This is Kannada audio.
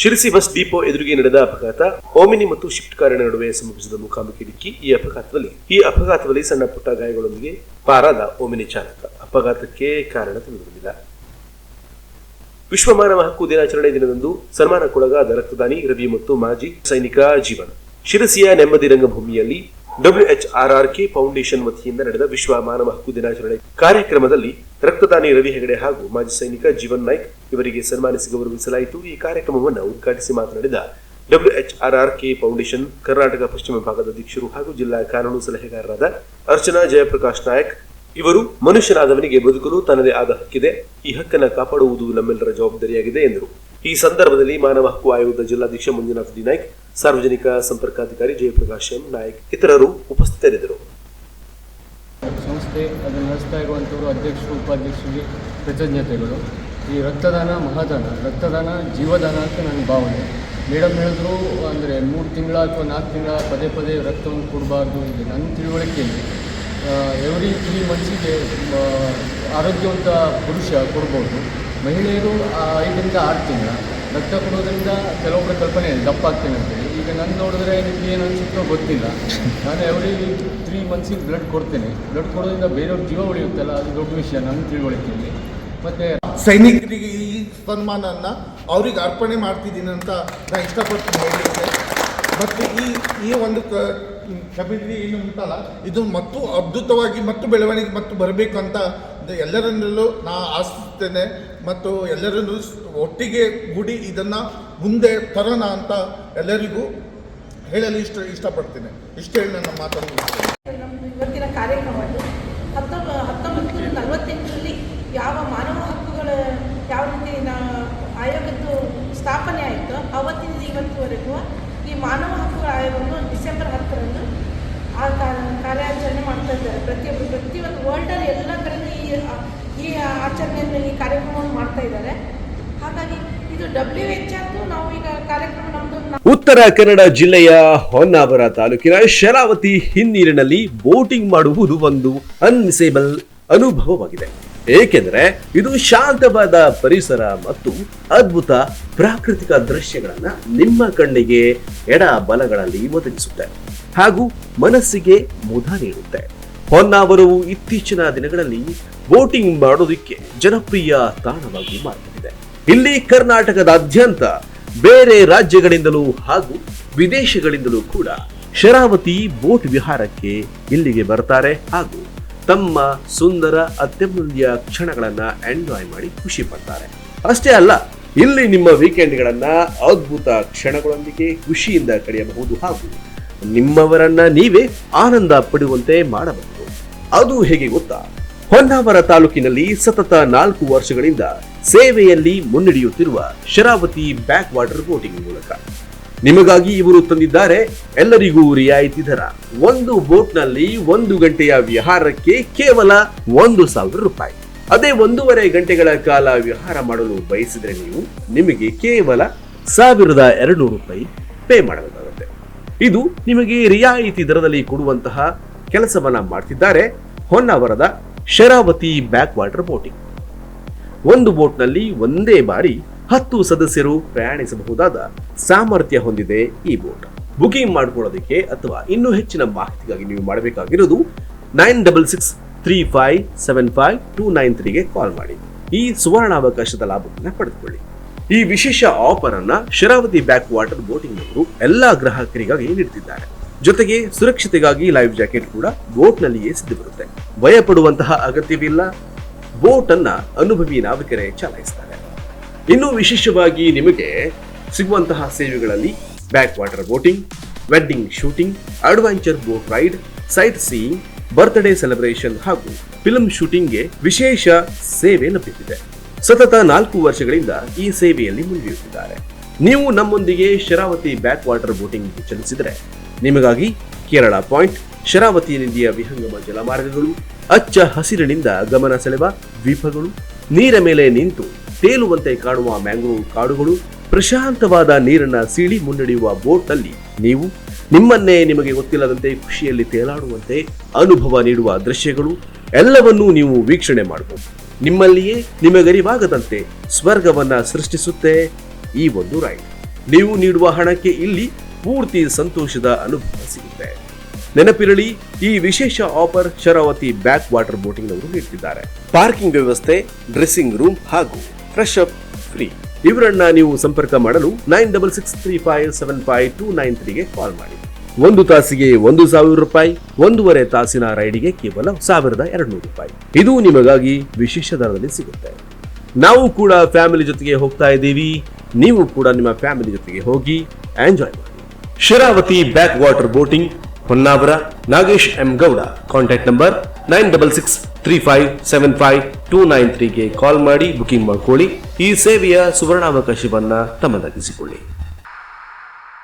ಶಿರಸಿ ಬಸ್ ಡಿಪೋ ಎದುರಿಗೆ ನಡೆದ ಅಪಘಾತ, ಓಮಿನಿ ಮತ್ತು ಶಿಫ್ಟ್ ಕಾರಿನ ನಡುವೆ ಸಂಭವಿಸಿದ ಮುಖಾಮುಖಿ ಡಿಕ್ಕಿ ಈ ಅಪಘಾತದಲ್ಲಿ. ಈ ಅಪಘಾತದಲ್ಲಿ ಸಣ್ಣ ಪುಟ್ಟ ಗಾಯಗಳೊಂದಿಗೆ ಪಾರಾದ ಓಮಿನಿ ಚಾಲಕ. ಅಪಘಾತಕ್ಕೆ ಕಾರಣ ತಿಳಿದುಬಂದಿಲ್ಲ. ವಿಶ್ವ ಮಾನವ ಹಕ್ಕು ದಿನಾಚರಣೆ ದಿನದಂದು ಸನ್ಮಾನಕ್ಕೊಳಗಾದ ರಕ್ತದಾನಿ, ರವಿ ಮತ್ತು ಮಾಜಿ ಸೈನಿಕ ಜೀವನ. ಶಿರಸಿಯ ನೆಮ್ಮದಿ ರಂಗಭೂಮಿಯಲ್ಲಿ ಡಬ್ಲ್ಯೂಎಚ್ಆರ್ಆರ್ಕೆ ಫೌಂಡೇಶನ್ ವತಿಯಿಂದ ನಡೆದ ವಿಶ್ವ ಮಾನವ ಹಕ್ಕು ದಿನಾಚರಣೆ ಕಾರ್ಯಕ್ರಮದಲ್ಲಿ ರಕ್ತದಾನಿ ರವಿ ಹೆಗಡೆ ಹಾಗೂ ಮಾಜಿ ಸೈನಿಕ ಜೀವನ್ ನಾಯ್ಕ್ ಇವರಿಗೆ ಸನ್ಮಾನಿಸಿ ಗೌರವಿಸಲಾಯಿತು. ಈ ಕಾರ್ಯಕ್ರಮವನ್ನು ಉದ್ಘಾಟಿಸಿ ಮಾತನಾಡಿದ WH R R K foundation Karnataka ಪಶ್ಚಿಮ ಭಾಗದ ಅಧ್ಯಕ್ಷರು ಹಾಗೂ ಜಿಲ್ಲಾ ಕಾನೂನು ಸಲಹೆಗಾರರಾದ ಅರ್ಚನಾ ಜಯಪ್ರಕಾಶ್ ನಾಯಕ್ ಇವರು ಮನುಷ್ಯನಾದವನಿಗೆ ಬದುಕಲು ತನ್ನದೇ ಆದ ಹಕ್ಕಿದೆ. ಈ ಹಕ್ಕನ್ನು ಕಾಪಾಡುವುದು ನಮ್ಮೆಲ್ಲರ ಜವಾಬ್ದಾರಿಯಾಗಿದೆ ಎಂದರು. ಈ ಸಂದರ್ಭದಲ್ಲಿ ಮಾನವ ಹಕ್ಕು ಆಯೋಗದ ಜಿಲ್ಲಾಧ್ಯಕ್ಷ ಮಂಜುನಾಥ್ ಡಿ ನಾಯ್ಕ್ ಸಾರ್ವಜನಿಕ ಸಂಪರ್ಕಾಧಿಕಾರಿ ಜಯಪ್ರಕಾಶ್ ಎಂ ನಾಯಕ್ ಇತರರು ಉಪಸ್ಥಿತರಿದ್ದರು. ಸಂಸ್ಥೆ ಅದನ್ನು ನಡೆಸ್ತಾ ಇರುವಂಥವರು ಅಧ್ಯಕ್ಷರು, ಉಪಾಧ್ಯಕ್ಷರಿಗೆ ಕೃತಜ್ಞತೆಗಳು. ಈ ರಕ್ತದಾನ ಮಹಾದಾನ, ರಕ್ತದಾನ ಜೀವದಾನ ಅಂತ ನನ್ನ ಭಾವನೆ. ಮೇಡಮ್ ಹೇಳಿದ್ರು ಅಂದರೆ ಮೂರು ತಿಂಗಳ ಅಥವಾ ನಾಲ್ಕು ತಿಂಗಳ ಪದೇ ಪದೇ ರಕ್ತವನ್ನು ಕೊಡಬಾರ್ದು ಇಲ್ಲಿ ನನ್ನ ತಿಳುವಳಿಕೆಯಲ್ಲಿ ಎವ್ರಿ ತ್ರೀ ಮಂತ್ಸಿಗೆ ಆರೋಗ್ಯವಂತ ಪುರುಷ ಕೊಡ್ಬೋದು. ಮಹಿಳೆಯರು ಐದರಿಂದ ಆರು ತಿಂಗಳ. ರಕ್ತ ಕೊಡೋದ್ರಿಂದ ಕೆಲವೊಬ್ಬರ ಕಲ್ಪನೆ ಇದೆ, ದಪ್ಪ ಈಗ ನನ್ನ ನೋಡಿದ್ರೆ ನಿಮಗೆ ಏನು ಅನಿಸುತ್ತೋ ಗೊತ್ತಿಲ್ಲ. ನಾನು ಎವ್ರಿ ತ್ರೀ ಮಂತ್ಸಿಗೆ ಬ್ಲಡ್ ಕೊಡ್ತೇನೆ. ಬ್ಲಡ್ ಕೊಡೋದ್ರಿಂದ ಬೇರೆಯವ್ರ ಜೀವ ಉಳಿಯುತ್ತಲ್ಲ ಅದು ದೊಡ್ಡ ವಿಷಯ ನನ್ನ ತಿಳುವಳಿಕೆಯಲ್ಲಿ ಮತ್ತು ಸೈನಿಕರಿಗೆ ಈ ಸನ್ಮಾನನ ಅವ್ರಿಗೆ ಅರ್ಪಣೆ ಮಾಡ್ತಿದ್ದೀನಿ ಅಂತ ನಾನು ಇಷ್ಟಪಡ್ತೀನಿ ಹೇಳಲಿಕ್ಕೆ. ಮತ್ತು ಈ ಈ ಒಂದು ಕ ಏನು ಉಂಟಲ್ಲ ಇದು ಮತ್ತು ಅದ್ಭುತವಾಗಿ ಮತ್ತು ಬೆಳವಣಿಗೆ ಮತ್ತು ಬರಬೇಕು ಅಂತ ಎಲ್ಲರನ್ನೂ ನಾ ಆಶಿಸ್ತೇನೆ ಮತ್ತು ಎಲ್ಲರನ್ನೂ ಒಟ್ಟಿಗೆ ಗೂಡಿ ಇದನ್ನು ಮುಂದೆ ತರೋಣ ಅಂತ ಎಲ್ಲರಿಗೂ ಹೇಳಲು ಇಷ್ಟ, ಇಷ್ಟಪಡ್ತೇನೆ. ಇಷ್ಟು ಹೇಳಿ ನನ್ನ ಮಾತನ್ನು. ಇವತ್ತಿನ ಕಾರ್ಯಕ್ರಮ ಹತ್ತೊಂಬ ಹತ್ತೊಂಬತ್ತು ನಲವತ್ತೆಂಟರಲ್ಲಿ ಯಾವ ಮಾನವ ಹಕ್ಕುಗಳ ಯಾವ ರೀತಿ ಆಯೋಗದ್ದು ಸ್ಥಾಪನೆ ಆಯಿತು ಅವತ್ತಿನಿಂದ ಇವತ್ತುವರೆಗೂ ಈ ಮಾನವ ಹಕ್ಕುಗಳ ಆಯೋಗವನ್ನು ಡಿಸೆಂಬರ್ ಹತ್ತರಂದು ಆ ಕಾರ್ಯಾಚರಣೆ ಮಾಡ್ತಾ ಇದ್ದಾರೆ. ಪ್ರತಿಯೊಬ್ಬರು ಪ್ರತಿಯೊಂದು ವರ್ಲ್ಡಲ್ಲಿ ಎಲ್ಲ ಈ ಈ ಕಾರ್ಯಕ್ರಮವನ್ನು ಮಾಡ್ತಾ ಇದ್ದಾರೆ. ಹಾಗಾಗಿ ಇದು ಡಬ್ಲ್ಯೂ ನಾವು ಈಗ ಕಾರ್ಯಕ್ರಮ ಉತ್ತರ ಕನ್ನಡ ಜಿಲ್ಲೆಯ ಹೊನ್ನಾವರ ತಾಲೂಕಿನ ಶರಾವತಿ ಹಿನ್ನೀರಿನಲ್ಲಿ ಬೋಟಿಂಗ್ ಮಾಡುವುದು ಒಂದು ಅನ್ಮಿಸೇಬಲ್ ಅನುಭವವಾಗಿದೆ. ಏಕೆಂದರೆ ಇದು ಶಾಂತವಾದ ಪರಿಸರ ಮತ್ತು ಅದ್ಭುತ ಪ್ರಾಕೃತಿಕ ದೃಶ್ಯಗಳನ್ನು ನಿಮ್ಮ ಕಣ್ಣಿಗೆ ಎಡ ಬಲಗಳಲ್ಲಿ ಒದಗಿಸುತ್ತೆ ಹಾಗೂ ಮನಸ್ಸಿಗೆ ಮುದ ನೀಡುತ್ತೆ. ಹೊನ್ನಾವರವು ಇತ್ತೀಚಿನ ದಿನಗಳಲ್ಲಿ ಬೋಟಿಂಗ್ ಮಾಡೋದಕ್ಕೆ ಜನಪ್ರಿಯ ತಾಣವಾಗಿ ಮಾರ್ಪಟ್ಟಿದೆ. ಇಲ್ಲಿ ಕರ್ನಾಟಕದಾದ್ಯಂತ ಬೇರೆ ರಾಜ್ಯಗಳಿಂದಲೂ ಹಾಗೂ ವಿದೇಶಗಳಿಂದಲೂ ಕೂಡ ಶರಾವತಿ ಬೋಟ್ ವಿಹಾರಕ್ಕೆ ಇಲ್ಲಿಗೆ ಬರ್ತಾರೆ ಹಾಗೂ ತಮ್ಮ ಸುಂದರ ಅತ್ಯಮೂಲ್ಯ ಕ್ಷಣಗಳನ್ನ ಎಂಜಾಯ್ ಮಾಡಿ ಖುಷಿ ಪಡ್ತಾರೆ. ಅಷ್ಟೇ ಅಲ್ಲ, ಇಲ್ಲಿ ನಿಮ್ಮ ವೀಕೆಂಡ್ಗಳನ್ನ ಅದ್ಭುತ ಕ್ಷಣಗಳೊಂದಿಗೆ ಖುಷಿಯಿಂದ ಕಳೆಯಬಹುದು ಹಾಗೂ ನಿಮ್ಮವರನ್ನ ನೀವೇ ಆನಂದ ಪಡುವಂತೆ ಮಾಡಬಹುದು. ಅದು ಹೇಗೆ ಗೊತ್ತಾ? ಹೊನ್ನಾವರ ತಾಲೂಕಿನಲ್ಲಿ ಸತತ ನಾಲ್ಕು ವರ್ಷಗಳಿಂದ ಸೇವೆಯಲ್ಲಿ ಮುನ್ನಡೆಯುತ್ತಿರುವ ಶರಾವತಿ ಬ್ಯಾಕ್ ವಾಟರ್ ಬೋಟಿಂಗ್ ಮೂಲಕ. ನಿಮಗಾಗಿ ಇವರು ತಂದಿದ್ದಾರೆ ಎಲ್ಲರಿಗೂ ರಿಯಾಯಿತಿ ದರ. ಒಂದು ಬೋಟ್ನಲ್ಲಿ ಒಂದು ಗಂಟೆಯ ವಿಹಾರಕ್ಕೆ ಕೇವಲ ಒಂದು ಸಾವಿರ ರೂಪಾಯಿ. ಅದೇ ಒಂದೂವರೆ ಗಂಟೆಗಳ ಕಾಲ ವಿಹಾರ ಮಾಡಲು ಬಯಸಿದರೆ ನೀವು ನಿಮಗೆ ಕೇವಲ ಸಾವಿರದ ಎರಡು ರೂಪಾಯಿ ಪೇ ಮಾಡಬೇಕಾಗುತ್ತೆ. ಇದು ನಿಮಗೆ ರಿಯಾಯಿತಿ ದರದಲ್ಲಿ ಕೊಡುವಂತಹ ಕೆಲಸವನ್ನ ಮಾಡ್ತಿದ್ದಾರೆ. ಹೊನ್ನಾವರದ ಶರಾವತಿ ಬ್ಯಾಕ್ ವಾಟರ್ ಬೋಟಿಂಗ್. ಒಂದು ಬೋಟ್ನಲ್ಲಿ ಒಂದೇ ಬಾರಿ ಹತ್ತು ಸದಸ್ಯರು ಪ್ರಯಾಣಿಸಬಹುದಾದ ಸಾಮರ್ಥ್ಯ ಹೊಂದಿದೆ ಈ ಬೋಟ್. ಬುಕಿಂಗ್ ಮಾಡ್ಕೊಳ್ಳೋದಕ್ಕೆ ಅಥವಾ ಇನ್ನೂ ಹೆಚ್ಚಿನ ಮಾಹಿತಿಗಾಗಿ ನೀವು ಮಾಡಬೇಕಾಗಿರೋದು nine double six three five seven five two nine ತ್ರೀಗೆ call ಮಾಡಿ. ಈ ಸುವರ್ಣಾವಕಾಶದ ಲಾಭವನ್ನು ಪಡೆದುಕೊಳ್ಳಿ. ಈ ವಿಶೇಷ ಆಫರ್ ಅನ್ನ ಶರಾವತಿ ಬ್ಯಾಕ್ ವಾಟರ್ ಬೋಟಿಂಗ್ ನವರು ಎಲ್ಲಾ ಗ್ರಾಹಕರಿಗಾಗಿ ನೀಡುತ್ತಿದ್ದಾರೆ. ಜೊತೆಗೆ ಸುರಕ್ಷತೆಗಾಗಿ ಲೈಫ್ ಜಾಕೆಟ್ ಕೂಡ ಬೋಟ್ ನಲ್ಲಿಯೇ ಸಿದ್ಧವಿರುತ್ತೆ. ಭಯ ಪಡುವಂತಹ ಅಗತ್ಯವಿಲ್ಲ. ಬೋಟ್ ಅನ್ನ ಅನುಭವಿ ನಾವಿಕರೇ ಚಲಾಯಿಸ್ತಾರೆ. ಇನ್ನು ವಿಶೇಷವಾಗಿ ನಿಮಗೆ ಸಿಗುವಂತಹ ಸೇವೆಗಳಲ್ಲಿ back water boating wedding shooting adventure boat ride sight seeing birthday celebration ಹಾಗೂ ಫಿಲ್ಮ್ ಶೂಟಿಂಗ್ಗೆ ವಿಶೇಷ ಸೇವೆ ಲಭ್ಯವಿದೆ. ಸತತ ನಾಲ್ಕು ವರ್ಷಗಳಿಂದ ಈ ಸೇವೆಯಲ್ಲಿ ಮುಂದುವರಿಯುತ್ತಿದ್ದಾರೆ ನೀವು ನಮ್ಮೊಂದಿಗೆ ಶರಾವತಿ ಬ್ಯಾಕ್ ವಾಟರ್ ಬೋಟಿಂಗ್ ಚಲಿಸಿದರೆ ನಿಮಗಾಗಿ ಕೇರಳ ಪಾಯಿಂಟ್ ಶರಾವತಿ ನದಿಯ ವಿಹಂಗಮ ಜಲಮಾರ್ಗಗಳು, ಅಚ್ಚ ಹಸಿರಿನಿಂದ ಗಮನ ಸೆಳೆವ ದ್ವೀಪಗಳು, ನೀರ ಮೇಲೆ ನಿಂತು ತೇಲುವಂತೆ ಕಾಣುವ ಮ್ಯಾಂಗ್ರೋವ್ ಕಾಡುಗಳು, ಪ್ರಶಾಂತವಾದ ನೀರನ್ನ ಸೀಳಿ ಮುನ್ನಡೆಯುವ ಬೋಟ್ನಲ್ಲಿ ನೀವು ನಿಮ್ಮನ್ನೇ ನಿಮಗೆ ಗೊತ್ತಿಲ್ಲದಂತೆ ಖುಷಿಯಲ್ಲಿ ತೇಲಾಡುವಂತೆ ಅನುಭವ ನೀಡುವ ದೃಶ್ಯಗಳು, ಎಲ್ಲವನ್ನೂ ನೀವು ವೀಕ್ಷಣೆ ಮಾಡಬಹುದು. ನಿಮ್ಮಲ್ಲಿಯೇ ನಿಮಗರಿವಾಗದಂತೆ ಸ್ವರ್ಗವನ್ನ ಸೃಷ್ಟಿಸುತ್ತೆ ಈ ಒಂದು ರೈಡ್ ನೀವು ನೀಡುವ ಹಣಕ್ಕೆ ಇಲ್ಲಿ ಪೂರ್ತಿ ಸಂತೋಷದ ಅನುಭವ ಸಿಗುತ್ತೆ. ನೆನಪಿರಲಿ, ಈ ವಿಶೇಷ offer Sharavathi back water boating ಅವರು ನೀಡುತ್ತಿದ್ದಾರೆ ಪಾರ್ಕಿಂಗ್ ವ್ಯವಸ್ಥೆ, ಡ್ರೆಸ್ಸಿಂಗ್ ರೂಮ್ ಹಾಗೂ ಫ್ರೆಶ್ ಅಪ್ ಫ್ರೀ. ಇವರನ್ನ ನೀವು ಸಂಪರ್ಕ ಮಾಡಲು nine double six three five seven five two nine ತ್ರೀಗೆ call ಮಾಡಿ. ಒಂದು ತಾಸಿಗೆ ಒಂದು ಸಾವಿರ ರೂಪಾಯಿ, ಒಂದೂವರೆ ತಾಸಿನ ರೈಡಿಗೆ ಕೇವಲ ಸಾವಿರದ ಎರಡು ರೂಪಾಯಿ. ಇದು ನಿಮಗಾಗಿ ವಿಶೇಷ ದರದಲ್ಲಿ ಸಿಗುತ್ತೆ. ನಾವು ಕೂಡ ಫ್ಯಾಮಿಲಿ ಜೊತೆಗೆ ಹೋಗ್ತಾ ಇದ್ದೀವಿ. ನೀವು ಕೂಡ ನಿಮ್ಮ ಫ್ಯಾಮಿಲಿ ಜೊತೆಗೆ ಹೋಗಿ ಎಂಜಾಯ್ ಮಾಡಿ. Sharavathi back water boating, Honnavar, Nagesh M Gowda. Contact number nine double six three five seven five two nine ತ್ರೀಗೆ call ಮಾಡಿ ಬುಕಿಂಗ್ ಮಾಡಿಕೊಳ್ಳಿ. ಈ ಸೇವೆಯ ಸುವರ್ಣಾವಕಾಶವನ್ನು ತಮ್ಮದಾಗಿಸಿಕೊಳ್ಳಿ.